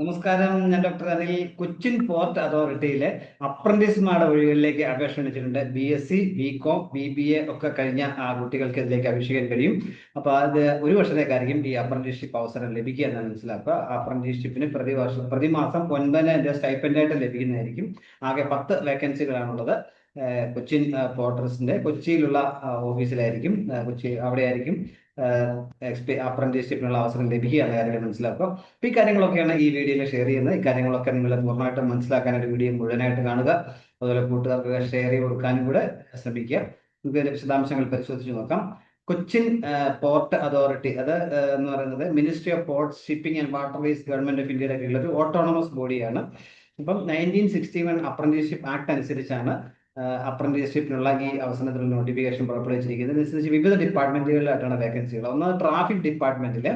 നമസ്കാരം ഞാൻ doctor Anil. Cochin port അതോറിറ്റിയിലെ അപ്രന്റീസ്മാരുടെ ഒഴികളിലേക്ക് അപേക്ഷ ക്ഷണിച്ചിട്ടുണ്ട്. B S C B com B B A ഒക്കെ കഴിഞ്ഞ ആ കുട്ടികൾക്ക് ഇതിലേക്ക് അപേക്ഷിക്കാൻ കഴിയും. അപ്പോൾ അത് ഒരു വർഷത്തേക്കായിരിക്കും ഈ അപ്രന്റീസ്ഷിപ്പ് അവസരം ലഭിക്കുക എന്നാണ് മനസ്സിലാക്കുക. അപ്രന്റീസ്ഷിപ്പിന് പ്രതി വർഷം പ്രതിമാസം ഒൻപതിനായിരം സ്റ്റൈപ്പൻഡായിട്ട് ലഭിക്കുന്നതായിരിക്കും. ആകെ പത്ത് വേക്കൻസികളാണുള്ളത് കൊച്ചിൻ പോർട്ടേഴ്സിന്റെ കൊച്ചിയിലുള്ള ഓഫീസിലായിരിക്കും കൊച്ചി അവിടെയായിരിക്കും. എക്സ്പി അപ്രന്റീസ്ഷിപ്പിനുള്ള അവസരം ലഭിക്കുക എന്ന കാര്യങ്ങൾ മനസ്സിലാക്കുക. അപ്പൊ ഈ കാര്യങ്ങളൊക്കെയാണ് ഈ വീഡിയോയിൽ ഷെയർ ചെയ്യുന്നത്. ഈ കാര്യങ്ങളൊക്കെ നിങ്ങൾ പൂർണമായിട്ടും മനസ്സിലാക്കാനായിട്ട് വീഡിയോ മുഴുവനായിട്ട് കാണുക. അതുപോലെ കൂട്ടുകാർക്ക് ഷെയർ ചെയ്ത് കൊടുക്കാനും കൂടെ ശ്രമിക്കുക. നമുക്ക് ഇതിന്റെ വിശദാംശങ്ങൾ പരിശോധിച്ച് നോക്കാം. കൊച്ചിൻ പോർട്ട് അതോറിറ്റി അത് എന്ന് പറയുന്നത് ministry of port shipping and waterways government of ഇന്ത്യയുടെ കീഴിൽ ഒരു ഓട്ടോണമസ് ബോഡിയാണ് ഇപ്പം nineteen sixty one apprenticeship act അനുസരിച്ചാണ് അപ്രന്റീസ്ഷിപ്പിനുള്ള ഈ അവസരത്തിലുള്ള നോട്ടിഫിക്കേഷൻ പുറപ്പെടുവിച്ചിരിക്കുന്നത്. അനുസരിച്ച് വിവിധ ഡിപ്പാർട്ട്മെന്റുകളിലായിട്ടാണ് വേക്കൻസികൾ ഒന്ന് ട്രാഫിക് ഡിപ്പാർട്ട്മെന്റിൽ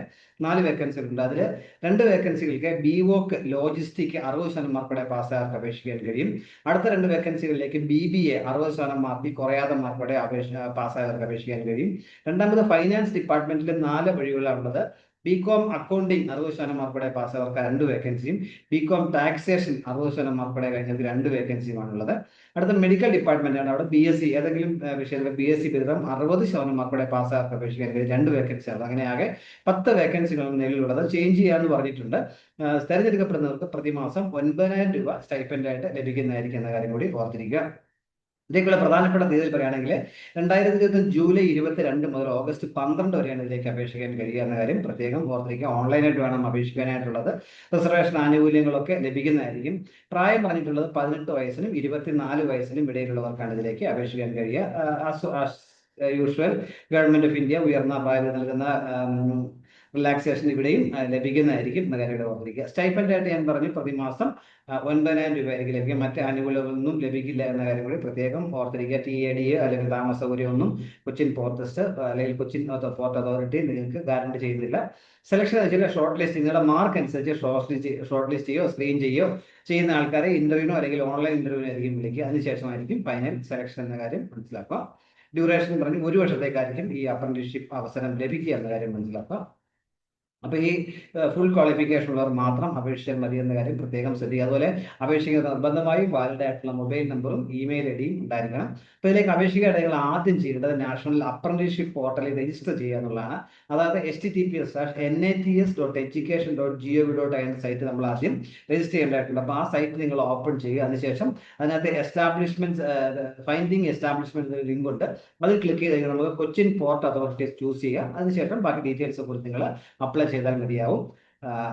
നാല് വേക്കൻസികൾ ഉണ്ട് അതിൽ രണ്ട് വേക്കൻസികൾക്ക് ബി വോക്ക് ലോജിസ്റ്റിക് അറുപത് ശതമാനം മാർക്കോടെ പാസ്സാർക്ക് അപേക്ഷിക്കാൻ കഴിയും. അടുത്ത രണ്ട് വേക്കൻസികളിലേക്ക് ബി ബി എ അറുപത് ശതമാനം മാർക്കിൽ കുറയാതെ മാർക്കോടെ അപേക്ഷ പാസ്സായവർക്ക് അപേക്ഷിക്കാൻ കഴിയും. രണ്ടാമത് ഫൈനാൻസ് ഡിപ്പാർട്ട്മെന്റിൽ നാല് വഴികളാണുള്ളത്. ബി കോം അക്കൗണ്ടിങ് അറുപത് ശതമാനം മാർക്കോടെ പാസ്സായവർക്ക് രണ്ട് വേക്കൻസിയും ബികോം ടാക്സേഷൻ അറുപത് ശതമാനം മാർക്കോടെ കഴിഞ്ഞവർക്ക് രണ്ട് വേക്കൻസിയുമാണുള്ളത് അടുത്ത മെഡിക്കൽ ഡിപ്പാർട്ട്മെന്റ് ആണ്. അവിടെ ബി എസ് സി ഏതെങ്കിലും വിഷയത്തിലെ ബി എസ് സി ബിരുദം അറുപത് ശതമാനം മാർക്കോടെ പാസ്സായവർക്ക് അപേക്ഷിക്കാൻ രണ്ട് വേക്കൻസി ആണ്. അങ്ങനെ ആകെ പത്ത് വേക്കൻസികളാണ് നിലവിലുള്ളത്. ചേഞ്ച് ചെയ്യാന്ന് പറഞ്ഞിട്ടുണ്ട്. തെരഞ്ഞെടുക്കപ്പെടുന്നവർക്ക് പ്രതിമാസം ഒൻപതിനായിരം രൂപ സ്റ്റൈപ്പൻഡായിട്ട് ലഭിക്കുന്നതായിരിക്കും എന്ന കാര്യം കൂടി ഓർത്തിരിക്കുക. ഇതിലേക്കുള്ള പ്രധാനപ്പെട്ട തീയതി പറയുകയാണെങ്കിൽ രണ്ടായിരത്തി ഇരുപത്തി ജൂലൈ ഇരുപത്തിരണ്ട് മുതൽ ഓഗസ്റ്റ് പന്ത്രണ്ട് വരെയാണ് ഇതിലേക്ക് അപേക്ഷിക്കാൻ കഴിയുക എന്ന കാര്യം പ്രത്യേകം ഓർത്തിരിക്കുക. ഓൺലൈനായിട്ട് വേണം അപേക്ഷിക്കാനായിട്ടുള്ളത്. റിസർവേഷൻ ആനുകൂല്യങ്ങളൊക്കെ ലഭിക്കുന്നതായിരിക്കും. പ്രായം പറഞ്ഞിട്ടുള്ളത് പതിനെട്ട് വയസ്സിനും ഇരുപത്തിനാല് വയസ്സിനും ഇടയിലുള്ളവർക്കാണ് ഇതിലേക്ക് അപേക്ഷിക്കാൻ കഴിയുക. യൂഷ്വൽ ഗവൺമെന്റ് ഓഫ് ഇന്ത്യ ഉയർന്ന പ്രായം നൽകുന്ന റിലാക്സേഷൻ ഇവിടെയും ലഭിക്കുന്നതായിരിക്കും നഗരയുടെ ഓർമ്മിക്കുക സ്റ്റൈപ്പൻഡ് ആയിട്ട് ഞാൻ പറഞ്ഞു പ്രതിമാസം ഒൻപതിനായിരം രൂപ ആയിരിക്കും ലഭിക്കുക. മറ്റ് ആനുകൂല്യങ്ങളൊന്നും ലഭിക്കില്ല എന്ന കാര്യം കൂടി പ്രത്യേകം ഓർത്തിരിക്കുക. ടി എ ഡി അല്ലെങ്കിൽ താമസ സൗകര്യമൊന്നും കൊച്ചിൻ പോർട്ടസ്റ്റ് അല്ലെങ്കിൽ കൊച്ചിൻ പോർട്ട് അതോറിറ്റി നിങ്ങൾക്ക് ഗ്യാരണ്ടി ചെയ്യുന്നില്ല. സെലക്ഷൻ വെച്ചാൽ ഷോർട്ട് ലിസ്റ്റ് നിങ്ങളുടെ മാർക്ക് അനുസരിച്ച് ഷോർട്ട് ലിസ്റ്റ് ഷോർട്ട് ലിസ്റ്റ് ചെയ്യോ സ്ക്രീൻ ചെയ്യോ ചെയ്യുന്ന ആൾക്കാരെ ഇന്റർവ്യൂനോ അല്ലെങ്കിൽ ഓൺലൈൻ ഇന്റർവ്യൂവിനോ ആയിരിക്കും വിളിക്കുക. അതിനുശേഷമായിരിക്കും ഫൈനൽ സെലക്ഷൻ എന്ന കാര്യം മനസ്സിലാക്കുക. ഡ്യൂറേഷൻ പറഞ്ഞ് ഒരു വർഷത്തേക്കായിരിക്കും ഈ അപ്രന്റീസ്ഷിപ്പ് അവസരം ലഭിക്കുക എന്ന കാര്യം മനസ്സിലാക്കുക. അപ്പൊ ഈ ഫുൾ ക്വാളിഫിക്കേഷൻ ഉള്ളവർ മാത്രം അപേക്ഷിച്ചാൽ മതി എന്ന കാര്യം പ്രത്യേകം ശ്രദ്ധിക്കുക. അതുപോലെ അപേക്ഷിക്കുന്ന നിർബന്ധമായും വാലിഡ് ആയിട്ടുള്ള മൊബൈൽ നമ്പറും ഇമെയിൽ ഐ ഡിയും ഉണ്ടായിരിക്കണം. അപ്പൊ ഇതിലേക്ക് അപേക്ഷിക്കേണ്ട നിങ്ങൾ ആദ്യം ചെയ്യേണ്ടത് നാഷണൽ അപ്രന്റീസ്ഷിപ്പ് പോർട്ടലിൽ രജിസ്റ്റർ ചെയ്യുക എന്നുള്ളതാണ്. അതായത് H T P S dash N I T S dot education dot G O V dot I എന്ന സൈറ്റ് നമ്മൾ ആദ്യം രജിസ്റ്റർ ചെയ്യേണ്ടതായിട്ടുണ്ട്. അപ്പോൾ ആ സൈറ്റ് നിങ്ങൾ ഓപ്പൺ ചെയ്യുക. അതിനുശേഷം അതിനകത്ത് എസ്റ്റാബ്ലിഷ്മെന്റ് ഫൈൻഡിങ് എസ്റ്റാബ്ലിഷ്മെന്റ് ലിങ്ക് ഉണ്ട്. അതിൽ ക്ലിക്ക് ചെയ്ത് നമുക്ക് കൊച്ചിൻ പോർട്ട് അതോറിറ്റി ചൂസ് ചെയ്യുക. അതിനുശേഷം ബാക്കി ഡീറ്റെയിൽസ് കുറിച്ച് നിങ്ങൾ അപ്ലൈ ചെയ്താൽ മതിയാവും.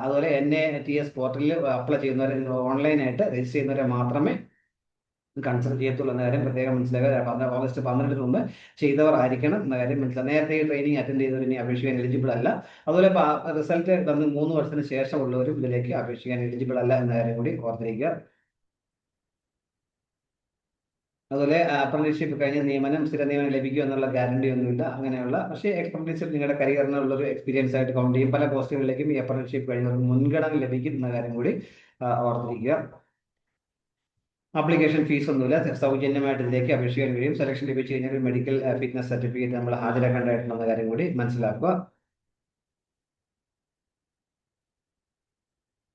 അതുപോലെ എൻ എ ടി എസ് പോർട്ടലിൽ അപ്ലൈ ചെയ്യുന്നവരെ ഓൺലൈനായിട്ട് രജിസ്റ്റർ ചെയ്യുന്നവരെ മാത്രമേ കൺസിഡർ ചെയ്യത്തുള്ളൂ എന്ന കാര്യം പ്രത്യേകം മനസ്സിലാക്കുക. ഓഗസ്റ്റ് പന്ത്രണ്ടിന് മുമ്പ് ചെയ്തവർ ആയിരിക്കണം എന്ന കാര്യം മനസ്സിലാക്കുക. നേരത്തെ ഈ ട്രെയിനിങ് അറ്റൻഡ് ചെയ്തവർ ഇനി അപേക്ഷിക്കാൻ എലിജിബിൾ അല്ല. അതുപോലെ റിസൾട്ട് തന്ന് മൂന്ന് വർഷത്തിന് ശേഷമുള്ളവരും ഇതിലേക്ക് അപേക്ഷിക്കാൻ എലിജിബിൾ അല്ല എന്ന കാര്യം കൂടി ഓർത്തിരിക്കുക. അതുപോലെ അപ്രന്റീസ്ഷിപ്പ് കഴിഞ്ഞ നിയമനം സ്ഥിര നിയമനം ലഭിക്കും എന്നുള്ള ഗ്യാരണ്ടി ഒന്നുമില്ല. അങ്ങനെയുള്ള പക്ഷേ എക്സ്പീരിയൻസ് നിങ്ങളുടെ കരിയറിനുള്ള ഒരു എക്സ്പീരിയൻസ് ആയിട്ട് കൗണ്ട് ചെയ്യും. പല പോസ്റ്റുകളിലേക്കും ഈ അപ്രന്റീസ്ഷിപ്പ് കഴിഞ്ഞവർക്ക് മുൻഗണന ലഭിക്കും എന്ന കാര്യം കൂടി ഓർത്തിരിക്കുക. ആപ്ലിക്കേഷൻ ഫീസ് ഒന്നുമില്ല. സൗജന്യമായിട്ട് ഇതിലേക്ക് അപേക്ഷിക്കാൻ കഴിയും. സെലക്ഷൻ ലഭിച്ചു കഴിഞ്ഞാൽ മെഡിക്കൽ ഫിറ്റ്നസ് സർട്ടിഫിക്കറ്റ് നമ്മൾ ഹാജരാക്കേണ്ടതായിട്ടുള്ള കാര്യം കൂടി മനസ്സിലാക്കുക.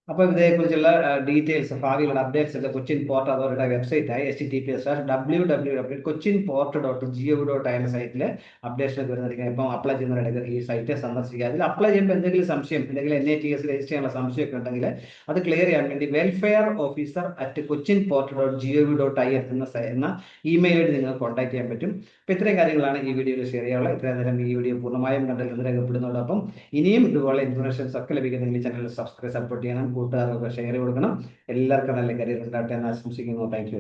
അപ്പോൾ ഇതേക്കുറിച്ചുള്ള ഡീറ്റെയിൽസ് ഭാവിയിലുള്ള അപ്ഡേറ്റ്സ് ഒക്കെ കൊച്ചിൻ പോർട്ട് അതോറിറ്റിയുടെ വെബ്സൈറ്റ് ആയി H T P S W W W Cochin port dot G O dot എന്ന സൈറ്റിൽ അപ്ഡേഷൻ ഒക്കെ വരുന്നതായിരിക്കും ഇപ്പം അപ്ലൈ ചെയ്യുന്നവരുടെ ഈ സൈറ്റ് സന്ദർശിക്കുക. അതിൽ അപ്ലൈ ചെയ്യുമ്പോൾ എന്തെങ്കിലും സംശയം അല്ലെങ്കിൽ N I T S register ചെയ്യാനുള്ള സംശയമൊക്കെ ഉണ്ടെങ്കിൽ അത് ക്ലിയർ ചെയ്യാൻ വേണ്ടി welfare officer at Cochin port dot G O dot I എന്ന എന്ന ഇമെയിൽ വഴി നിങ്ങൾക്ക് കോൺടാക്ട് ചെയ്യാൻ പറ്റും. അപ്പോൾ ഇത്രയും കാര്യങ്ങളാണ് ഈ വീഡിയോയിൽ ഷെയർ ചെയ്യാനുള്ളത്. ഇത്രയും നേരം ഈ വീഡിയോ പൂർണമായും കണ്ടതിൽ രേഖപ്പെടുന്നതോടൊപ്പം ഇനിയും ഇതുപോലെ ഇൻഫർമേഷൻസ് ഒക്കെ ലഭിക്കുന്നെങ്കിൽ ചാനൽ സബ്സ്ക്രൈബ് സപ്പോർട്ട് ചെയ്യണം. കൂട്ടുകാർക്ക് ഷെയർ കൊടുക്കണം. എല്ലാവർക്കും നല്ല കരിയർ ഉണ്ടാകട്ടെ എന്ന് ആശംസിക്കുന്നു. Thank you